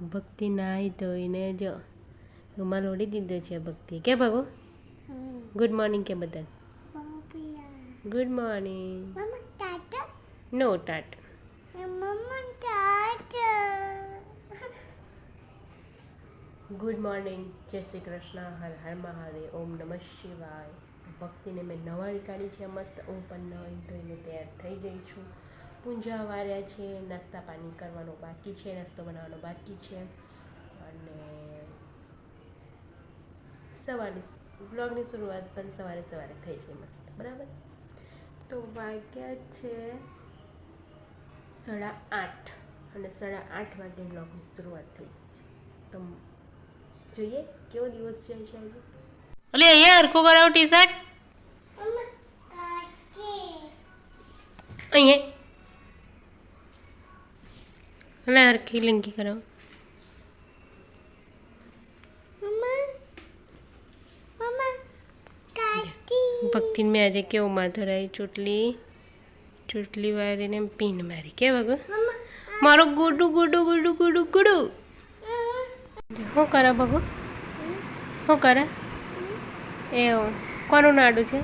ભક્તિ નાહી ધોઈને જો રૂમાલ ઓળી દીધો છે ભક્તિ. કે ભગો? ગુડ મોર્નિંગ કે બધા? ગુડ મોર્નિંગ નો TAT. Good morning Jai Shri Krishna. Har Har Mahadev. ઓમ નમઃ શિવાય. ભક્તિને મેં નવાળી કાઢી છે. મસ્ત હું પણ નવાઈ ધોઈને તૈયાર થઈ ગઈ છું. પૂંજા વાર્યા છે નાસ્તા પાણી કરવાનો બાકી છે નાસ્તો બનાવવાનો બાકી છે. અને સવારની બ્લોગની શરૂઆત પણ સવારે સવારે થઈ જાય મસ્ત બરાબર? તો વાગ્યા છે સાડા આઠ અને સાડા આઠ વાગે બ્લોગની શરૂઆત થઈ જાય છે. તો જોઈએ કેવો દિવસ જાય છે આજે? અલે અહીંયા હરખું કરાવો ટી શર્ટ અહીંયા. અલે હરખી લિંકી કરો ભક્તિને મેં આજે કેવું માથું આવી ચોટલી ચોટલી વાળીને પીન મારી કે વગર મારો ગુડુ ગુડુ ગુડુ ગુડુ ગુડુ શું કરે બગુ શું કરે એવું કોનું નાડું છે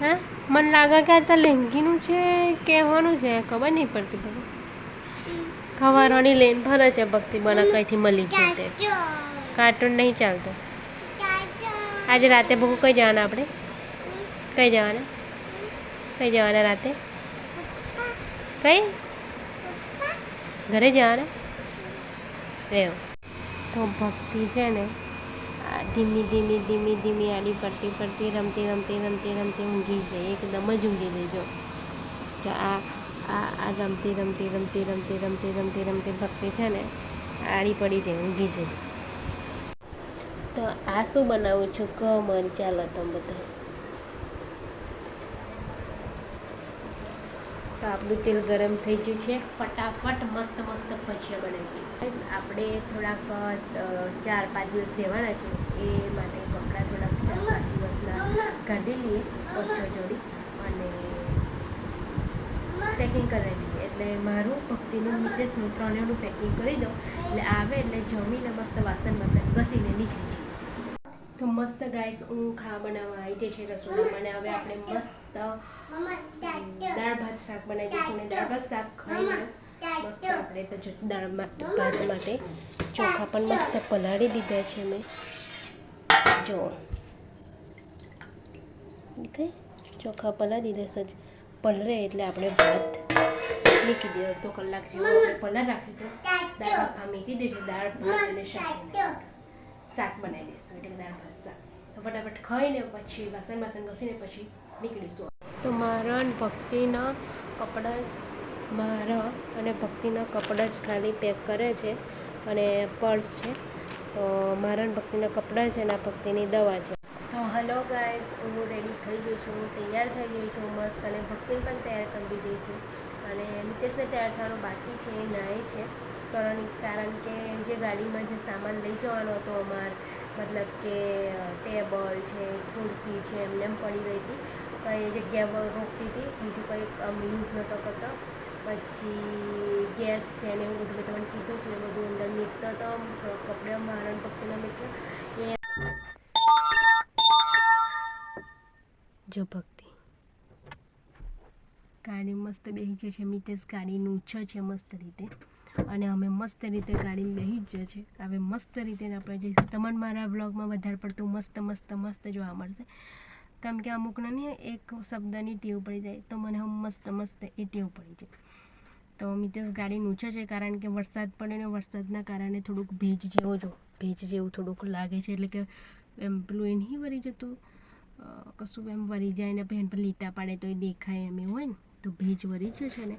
હા મને લાગે કે આ તો લેંગીનું છે કે હોનું છે ખબર નહીં પડતી બગુ ખવારોની લેન ભરે છે ભક્તિ બના કઈથી મળી જતે કાર્ટૂન નહીં ચાલતો. આજે રાતે બહુ કઈ જવાના આપણે? કઈ જવાના? કઈ જવાના રાતે? કઈ? ઘરે જવાના? રેવ તો ભક્તિ છે ને ધીમી ધીમી ધીમી ધીમી આડી પડતી પડતી રમતી રમતી રમતી રમતી ઊંઘી જાય એકદમ જ ઊંઘી જાય તો આ આ આ રમતી રમતી રમતી રમતી રમતી રમતી રમતી ભક્તિ છે ને, આડી પડી જાય, ઊંઘી જાય. તો આ શું બનાવું છું? કહો મન, ચાલો તમે બધા તો આપણું તેલ ગરમ થઈ ગયું છે. ફટાફટ મસ્ત મસ્ત ભજીયા બનાવી દઈએ. આપણે થોડાક ચાર, પાંચ દિવસ રહેવાના છે. એ માટે કપડાં થોડાક ચાર, પાંચ દિવસના કાઢી લઈએ ઓછો જોડી. અને પેકિંગ કરાવી એટલે મારું ભક્તિનું મિતેશનું ત્રણેયનું પેકિંગ કરી દઉં. એટલે આવે એટલે જમીને મસ્ત વાસણ વાસણ ઘસીને નીકળી જાય તો મસ્ત ગાઈસ હું ખાવા બનાવવા આવી ગઈ છે રસોડામાં અને હવે આપણે મસ્ત દાળ ભાત શાક બનાવી દઈશું અને દાળ ભાત શાક ખાઈને મસ્ત આપણે તો જો, દાળ ભાત માટે ચોખા પણ મસ્ત પલાળી દીધા છે મેં. જો. ચોખા પલાળી દીધા સજ પલરે એટલે આપણે ભાત મૂકી દઈએ. અડધો કલાક જેવો આપણે પલાર રાખીશું. દાળ આ મૂકી દઈશું. દાળ, ભાત અને શાક શાક બનાવી દઈશું. એટલે દાળ, ભાત, શાક. તો ફટાફટ ખાઈને પછી વાસણ વાસણ ઘસીને પછી નીકળીશું. તો મારા ભક્તિના કપડાં જ મારા અને ભક્તિના કપડાં જ ખાલી પેક કરે છે અને પર્સ છે. તો મારા ભક્તિના કપડાં છે અને આ ભક્તિની દવા છે. હલો ગાઈસ, હું રેડી થઈ ગઈ છું તૈયાર થઈ ગઈ છું, મસ્ત અને ભક્તિને પણ તૈયાર કરી દીધી છું. અને મિતેશને તૈયાર થવાનું બાકી છે એ નાય છે. કારણ કારણ કે જે ગાડીમાં જે સામાન લઈ જવાનો હતો અમાર, મતલબ કે ટેબલ છે, ખુરશી છે, એમને એમ પડી રહી હતી. કંઈ જગ્યા રોકતી હતી, બીજું કંઈ આમ યુઝ નહોતો કરતો. પછી ગેસ છે ને એવું બધું મેં તમને કીધું છે બધું અંદર નીકળતો હતો કપડે મારણ પકડીને મિત્ર જો ભક્તિ. ગાડી મસ્ત બેસી જ છે મિતેશ ગાડીનું ઊંચો છે મસ્ત રીતે. અને અમે મસ્ત રીતે ગાડીમાં બેસી જ છે હવે મસ્ત રીતે આપણે જઈશું. તમને મારા બ્લોગમાં વધારે પડતું મસ્ત મસ્ત મસ્ત જોવા મળશે. કેમ કે અમુકને નહીં, એક શબ્દની ટેવ પડી જાય. તો મને મસ્ત મસ્ત એ ટેવ પડી જાય. તો મિતેશ ગાડી ઊંચો છે કારણ કે વરસાદ પડે ને વરસાદના કારણે થોડુંક ભેજ જેવો જો, ભેજ જેવું થોડુંક લાગે છે. એટલે કે એમ પેલું એ નહીં વળી જતું કશું એમ વળી જાય ને બહેન પર લીટા પાડે તો એ દેખાય એમ એવું હોય ને, તો ભેજ વરી જ છે ને,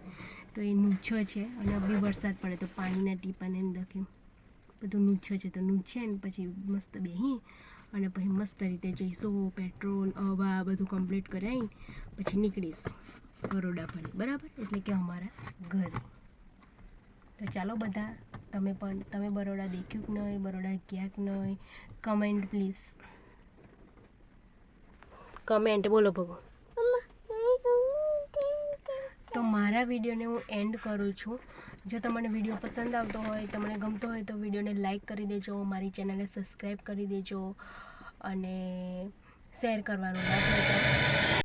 તો એ નૂછો છે અને બી વરસાદ પડે તો પાણીના ટીપાને દખે. બધું નૂછો છે તો નૂછે ને, પછી મસ્ત બેહી અને પછી મસ્ત રીતે જઈશું, પેટ્રોલ, હવા બધું કમ્પ્લીટ કરાવીને પછી નીકળીશું બરોડા ભરી બરાબર? એટલે કે અમારા ઘરે. તો ચાલો બધા, તમે પણ, તમે બરોડા દેખ્યું કે નહીં, બરોડા ક્યાંક નહીં કમેન્ટ પ્લીઝ કમેન્ટ બોલો ભગો તો મારા વિડીયોને હું એન્ડ કરું છું. જો તમને વીડિયો પસંદ આવતો હોય તમને ગમતો હોય તો વિડીયોને લાઈક કરી દેજો મારી ચેનલને સબસ્ક્રાઈબ કરી દેજો અને શેર કરવાનું ના